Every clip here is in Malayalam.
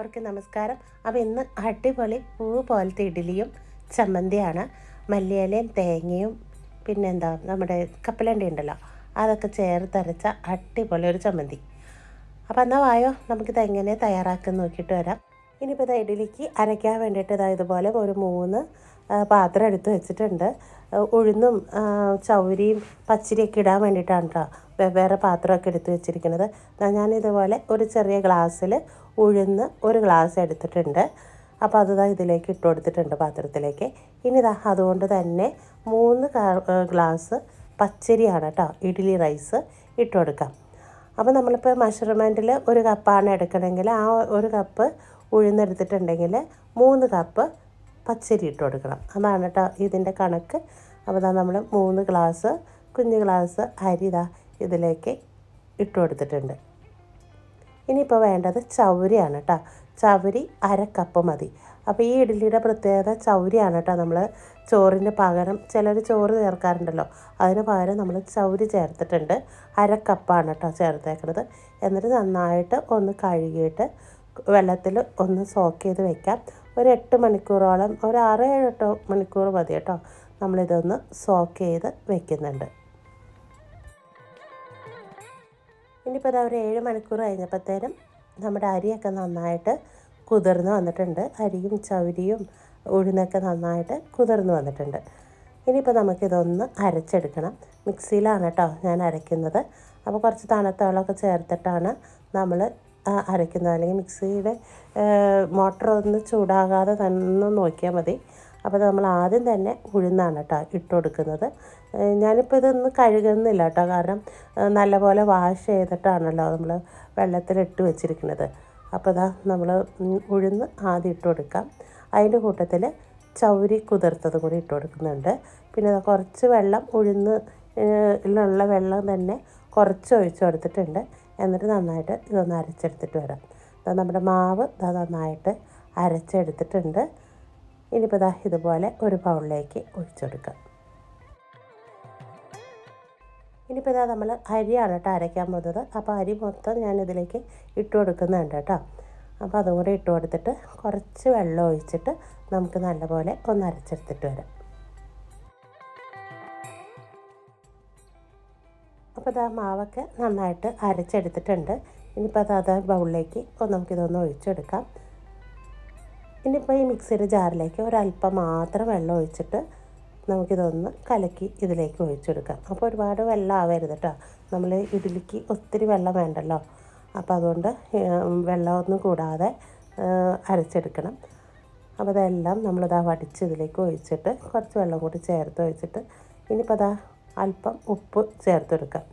എല്ലാവർക്കും നമസ്കാരം. അപ്പോൾ ഇന്ന് അടിപൊളി പൂവ് പോലത്തെ ഇഡ്ഡലിയും ചമ്മന്തിയാണ്. മല്ലിയിലയും തേങ്ങയും പിന്നെ പിന്നെന്താ നമ്മുടെ കപ്പലണ്ടി ഉണ്ടല്ലോ അതൊക്കെ ചേർത്തരച്ച അടിപൊളി ഒരു ചമ്മന്തി. അപ്പോൾ എന്നാൽ വായോ നമുക്കിത് എങ്ങനെ തയ്യാറാക്കി നോക്കിയിട്ട് വരാം. ഇനിയിപ്പോൾ ഇത് ഇഡ്ഡലിക്ക് അരയ്ക്കാൻ വേണ്ടിയിട്ട് ഇതാ ഇതുപോലെ ഒരു മൂന്ന് പാത്രം എടുത്ത് വെച്ചിട്ടുണ്ട്. ഉഴുന്നും ചൗരിയും പച്ചരിയൊക്കെ ഇടാൻ വേണ്ടിയിട്ടാണ് കേട്ടോ വെവ്വേറെ പാത്രമൊക്കെ എടുത്ത് വെച്ചിരിക്കുന്നത്. ഇതുപോലെ ഒരു ചെറിയ ഗ്ലാസ്സിൽ ഉഴുന്ന് ഒരു ഗ്ലാസ് എടുത്തിട്ടുണ്ട്. അപ്പോൾ അത് ദാ ഇതിലേക്ക് ഇട്ട് കൊടുത്തിട്ടുണ്ട് പാത്രത്തിലേക്ക്. ഇനി ഇതാ അതുകൊണ്ട് തന്നെ മൂന്ന് ഗ്ലാസ് പച്ചരിയാണ് കേട്ടോ ഇഡ്ഡലി റൈസ് ഇട്ട് കൊടുക്കാം. അപ്പോൾ നമ്മളിപ്പോൾ മഷർമെന്റിൽ ഒരു കപ്പാണ് എടുക്കണമെങ്കിൽ ആ ഒരു കപ്പ് ഉഴുന്നെടുത്തിട്ടുണ്ടെങ്കിൽ മൂന്ന് കപ്പ് പച്ചരി ഇട്ട് കൊടുക്കണം. അതാണ് കേട്ടോ ഇതിന്റെ കണക്ക്. അപ്പോൾ നമ്മൾ മൂന്ന് ഗ്ലാസ് കുഞ്ഞ് ഗ്ലാസ് അരി ഇതാ ഇതിലേക്ക് ഇട്ട് കൊടുത്തിട്ടുണ്ട്. ഇനിയിപ്പോൾ വേണ്ടത് ചൗരിയാണ് കേട്ടോ അര കപ്പ് മതി. അപ്പോൾ ഈ ഇഡ്ഡലിയുടെ പ്രത്യേകത ചൗരിയാണ് കേട്ടോ നമ്മൾ ചോറിന് പകരം ചിലർ ചോറ് ചേർക്കാറുണ്ടല്ലോ. അതിന് പകരം നമ്മൾ ചൗരി ചേർത്തിട്ടുണ്ട്. അര കപ്പാണ് കേട്ടോ ചേർത്തേക്കുന്നത് എന്നിട്ട് നന്നായിട്ട് ഒന്ന് കഴുകിയിട്ട് വെള്ളത്തിൽ ഒന്ന് സോക്ക് ചെയ്ത് വെക്കാം. ഒരു എട്ട് മണിക്കൂറോളം ഒരു ആറ് ഏഴ് എട്ട് മണിക്കൂർ മതി കേട്ടോ. നമ്മളിതൊന്ന് സോക്ക് ചെയ്ത് വെക്കുന്നുണ്ട്. ഇനിയിപ്പോൾ ഇതാ ഒരു ഏഴ് മണിക്കൂർ കഴിഞ്ഞപ്പോഴത്തേനും നമ്മുടെ അരിയൊക്കെ നന്നായിട്ട് കുതിർന്ന് വന്നിട്ടുണ്ട്. അരിയും ചവരിയും ഉഴുന്നൊക്കെ നന്നായിട്ട് കുതിർന്ന് വന്നിട്ടുണ്ട്. ഇനിയിപ്പോൾ നമുക്കിതൊന്ന് അരച്ചെടുക്കണം. മിക്സിയിലാണ് കേട്ടോ ഞാൻ അരയ്ക്കുന്നത്. അപ്പോൾ കുറച്ച് തണുത്ത വെള്ളമൊക്കെ ചേർത്തിട്ടാണ് നമ്മൾ അരയ്ക്കുന്നത് അല്ലെങ്കിൽ മിക്സിയുടെ മോട്ടർ ഒന്ന് ചൂടാകാതെ തന്നെ നോക്കിയാൽ മതി. അപ്പോൾ നമ്മൾ ആദ്യം തന്നെ ഉഴുന്നാണ് കേട്ടോ ഇട്ട് കൊടുക്കുന്നത്. ഞാനിപ്പോൾ ഇതൊന്ന് കഴുകുന്നില്ല കേട്ടോ. കാരണം നല്ലപോലെ വാഷ് ചെയ്തിട്ടാണല്ലോ നമ്മൾ വെള്ളത്തിലിട്ട് വെച്ചിരിക്കുന്നത്. അപ്പോൾ ഇതാ നമ്മൾ ഉഴുന്ന് ആദ്യം ഇട്ട് കൊടുക്കാം. അതിന്റെ കൂട്ടത്തിൽ ചൗരി കുതിർത്തത് കൂടി ഇട്ട് കൊടുക്കുന്നുണ്ട്. പിന്നെ കുറച്ച് വെള്ളം ഉഴുന്ന് ഉള്ള വെള്ളം തന്നെ കുറച്ച് ഒഴിച്ചു കൊടുത്തിട്ടുണ്ട്. എന്നിട്ട് നന്നായിട്ട് ഇതൊന്ന് അരച്ചെടുത്തിട്ട് വരാം. ദാ നമ്മുടെ മാവ് ഇതാ നന്നായിട്ട് അരച്ചെടുത്തിട്ടുണ്ട്. ഇനിയിപ്പോൾ ഇതാ ഇതുപോലെ ഒരു ബൗളിലേക്ക് ഒഴിച്ചെടുക്കാം ഇനിയിപ്പോൾ ഇതാ നമ്മൾ അരിയാണ് കേട്ടോ അരയ്ക്കാൻ പോകുന്നത്. അപ്പോൾ അരി മൊത്തം ഞാൻ ഇതിലേക്ക് ഇട്ട് കൊടുക്കുന്നുണ്ട് കേട്ടോ. അപ്പോൾ അതും കൂടെ ഇട്ട് കൊടുത്തിട്ട് കുറച്ച് വെള്ളം ഒഴിച്ചിട്ട് നമുക്ക് നല്ലപോലെ ഒന്ന് അരച്ചെടുത്തിട്ട് വരാം. അപ്പോൾ ഇതാ മാവൊക്കെ നന്നായിട്ട് അരച്ചെടുത്തിട്ടുണ്ട്. ഇനിയിപ്പോൾ അത് അത് ബൗളിലേക്ക് നമുക്കിതൊന്ന് ഒഴിച്ചെടുക്കാം. ഇനിയിപ്പോൾ ഈ മിക്സിയുടെ ജാറിലേക്ക് ഒരല്പം മാത്രം വെള്ളം ഒഴിച്ചിട്ട് നമുക്കിതൊന്ന് കലക്കി ഇതിലേക്ക് ഒഴിച്ചെടുക്കാം. അപ്പോൾ ഒരുപാട് വെള്ളം ആവരുത് കേട്ടോ. നമ്മൾ ഇഡ്ഡലിക്ക് ഒത്തിരി വെള്ളം വേണ്ടല്ലോ. അപ്പോൾ അതുകൊണ്ട് വെള്ളമൊന്നും കൂടാതെ അരച്ചെടുക്കണം. അപ്പോൾ അതെല്ലാം നമ്മളിതാ വടിച്ച് ഇതിലേക്ക് ഒഴിച്ചിട്ട് കുറച്ച് വെള്ളം കൂടി ചേർത്ത് ഒഴിച്ചിട്ട് ഇനിയിപ്പോൾ അതാ അല്പം ഉപ്പ് ചേർത്ത് ചേർത്തെടുക്കാം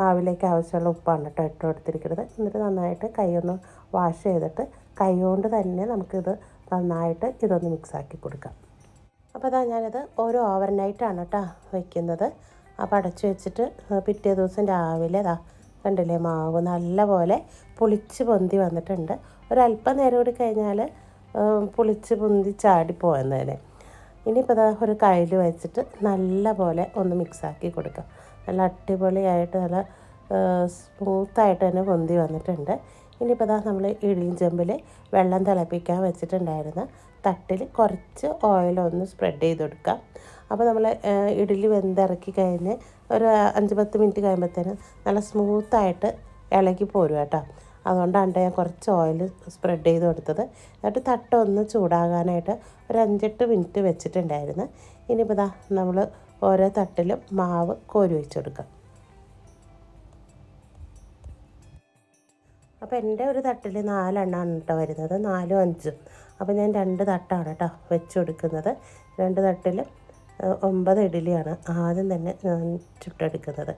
മാവിലേക്ക് ആവശ്യമുള്ള ഉപ്പാണ് കേട്ടോ ഇട്ട് കൊടുത്തിരിക്കുന്നത്. എന്നിട്ട് നന്നായിട്ട് കൈയൊന്ന് വാഷ് ചെയ്തിട്ട് കൈ കൊണ്ട് തന്നെ നമുക്കിത് നന്നായിട്ട് ഇതൊന്ന് മിക്സാക്കി കൊടുക്കാം. അപ്പോൾ അതാ ഞാനിത് ഓരോ ഓവർ നൈറ്റാണ് കേട്ടോ വയ്ക്കുന്നത് അപ്പോൾ അടച്ചു വെച്ചിട്ട് പിറ്റേ ദിവസം രാവിലെ ഇതാ കണ്ടില്ലേ മാവ് നല്ലപോലെ പുളിച്ച് പൊന്തി വന്നിട്ടുണ്ട്. ഒരല്പം നേരം കൂടി കഴിഞ്ഞാൽ പുളിച്ച് പൊന്തി ചാടി പോകുന്നതിന് ഇനിയിപ്പോൾ ഒരു കയ്യിൽ വെച്ചിട്ട് നല്ല പോലെ ഒന്ന് മിക്സാക്കി കൊടുക്കാം. നല്ല അടിപൊളിയായിട്ട് നല്ല സ്മൂത്തായിട്ട് തന്നെ പൊന്തി വന്നിട്ടുണ്ട്. ഇനിയിപ്പോൾ ഇതാ നമ്മൾ ഇടിയും ചെമ്പിൽ വെള്ളം തിളപ്പിക്കാൻ വെച്ചിട്ടുണ്ടായിരുന്ന തട്ടിൽ കുറച്ച് ഓയിലൊന്ന് സ്പ്രെഡ് ചെയ്ത് കൊടുക്കാം. അപ്പോൾ നമ്മൾ ഇഡലി വെന്തിറക്കി കഴിഞ്ഞ് ഒരു അഞ്ച് പത്ത് മിനിറ്റ് കഴിയുമ്പോഴത്തേനും നല്ല സ്മൂത്തായിട്ട് ഇളകി പോരും കേട്ടോ അതുകൊണ്ടാണ് ഞാൻ കുറച്ച് ഓയിൽ സ്പ്രെഡ് ചെയ്ത് കൊടുത്തത്. എന്നിട്ട് തട്ട ഒന്ന് ചൂടാകാനായിട്ട് ഒരു അഞ്ചെട്ട് മിനിറ്റ് വെച്ചിട്ടുണ്ടായിരുന്നു. ഇനിയിപ്പോൾ ഇതാ നമ്മൾ ഓരോ തട്ടിലും മാവ് കോരി വെച്ച് കൊടുക്കാം. അപ്പോൾ എന്റെ ഒരു തട്ടിൽ നാലെണ്ണമാണ് കേട്ടോ വരുന്നത്. നാലും അഞ്ചും. അപ്പോൾ ഞാൻ രണ്ട് തട്ടാണ് കേട്ടോ വെച്ച് കൊടുക്കുന്നത്. രണ്ട് തട്ടിൽ ഒമ്പത് ഇഡലിയാണ് ആദ്യം തന്നെ ഞാൻ ചുട്ടെടുക്കുന്നത്.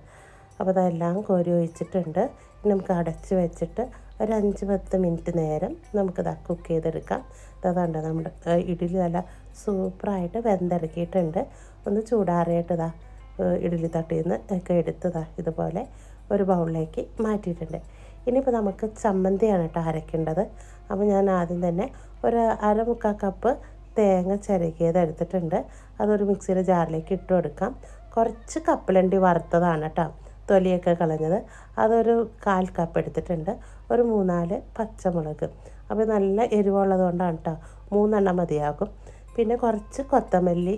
അപ്പോൾ അതെല്ലാം കോരി ഒഴിച്ചിട്ടുണ്ട്. ഇനി നമുക്ക് അടച്ച് വെച്ചിട്ട് ഒരു അഞ്ച് പത്ത് മിനിറ്റ് നേരം നമുക്കിത് കുക്ക് ചെയ്തെടുക്കാം. അതാണ്ട് നമ്മുടെ ഇഡ്ഡലി നല്ല സൂപ്പറായിട്ട് വെന്തിറക്കിയിട്ടുണ്ട്. ഒന്ന് ചൂടാറിയിട്ട് ഇതാ ഇഡ്ഡലി തട്ടിൽ നിന്ന് ഒക്കെ എടുത്തതാ ഇതുപോലെ ഒരു ബൗളിലേക്ക് മാറ്റിയിട്ടുണ്ട്. ഇനിയിപ്പോൾ നമുക്ക് ചമ്മന്തിയാണ് കേട്ടോ അരയ്ക്കേണ്ടത് അപ്പോൾ ഞാൻ ആദ്യം തന്നെ ഒരു അരമുക്കാൽ കപ്പ് തേങ്ങ ചിരകിയത് എടുത്തിട്ടുണ്ട്. അതൊരു മിക്സിയുടെ ജാറിലേക്ക് ഇട്ട് കൊടുക്കാം. കുറച്ച് കപ്പലണ്ടി വറുത്തതാണ് കേട്ടോ. തൊലിയൊക്കെ കളഞ്ഞത്. അതൊരു കാൽ കപ്പ് എടുത്തിട്ടുണ്ട്. ഒരു മൂന്നാൽ പച്ചമുളക്. അപ്പോൾ നല്ല എരിവുള്ളത് കൊണ്ടാണ് കേട്ടോ മൂന്നെണ്ണം മതിയാകും. പിന്നെ കുറച്ച് കൊത്തമല്ലി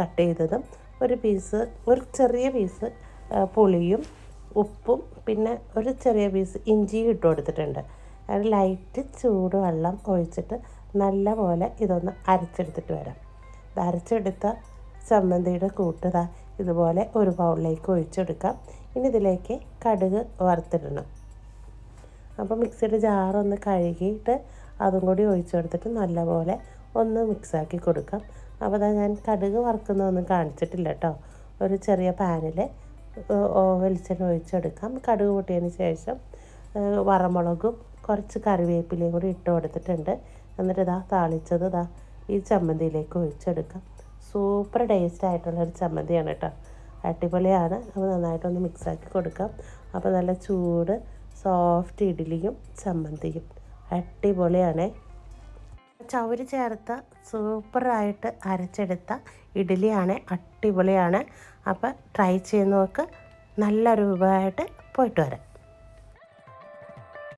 കട്ട് ചെയ്തതും ഒരു പീസ് ഒരു ചെറിയ പീസ് പുളിയും ഉപ്പും പിന്നെ ഒരു ചെറിയ പീസ് ഇഞ്ചിയും ഇട്ട് കൊടുത്തിട്ടുണ്ട്. അത് ലൈറ്റ് ചൂടുവെള്ളം ഒഴിച്ചിട്ട് നല്ല പോലെ ഇതൊന്ന് അരച്ചെടുത്തിട്ട് വരാം. അരച്ചെടുത്ത ചമ്മന്തിയുടെ കൂട്ടുക ഇതുപോലെ ഒരു ബൗളിലേക്ക് ഒഴിച്ചെടുക്കാം. ഇനി ഇതിലേക്ക് കടുക് വറുത്തിടണം. അപ്പോൾ മിക്സിയുടെ ജാറൊന്ന് കഴുകിയിട്ട് അതും കൂടി ഒഴിച്ചു കൊടുത്തിട്ട് നല്ലപോലെ ഒന്ന് മിക്സാക്കി കൊടുക്കാം. അപ്പോൾ അതാ ഞാൻ കടുക് വറുക്കുന്നതൊന്നും കാണിച്ചിട്ടില്ല കേട്ടോ ഒരു ചെറിയ പാനിൽ വെളിച്ചെണ്ണ ഒഴിച്ചെടുക്കാം. കടുക് പൊട്ടിയതിന് ശേഷം വറമുളകും കുറച്ച് കറിവേപ്പിലയും കൂടി ഇട്ട് കൊടുത്തിട്ടുണ്ട്. എന്നിട്ട് ഇതാ താളിച്ചത് ഇതാ ഈ ചമ്മന്തിയിലേക്ക് ഒഴിച്ചെടുക്കാം. സൂപ്പർ ടേസ്റ്റ് ആയിട്ടുള്ള ഒരു ചമ്മന്തിയാണ് കേട്ടോ. അടിപൊളിയാണ്. അപ്പോൾ നന്നായിട്ടൊന്ന് മിക്സാക്കി കൊടുക്കാം. അപ്പോൾ നല്ല ചൂട് സോഫ്റ്റ് ഇഡ്ഡലിയും ചമ്മന്തിയും. അടിപൊളിയാണേ. ചവര് ചേർത്ത സൂപ്പറായിട്ട് അരച്ചെടുത്ത ഇഡ്ഡലിയാണ്. അടിപൊളിയാണ്. അപ്പോൾ ട്രൈ ചെയ്ത് നോക്ക്. നല്ലൊരു വിഭവമായിട്ട് പോയിട്ട് വരാം.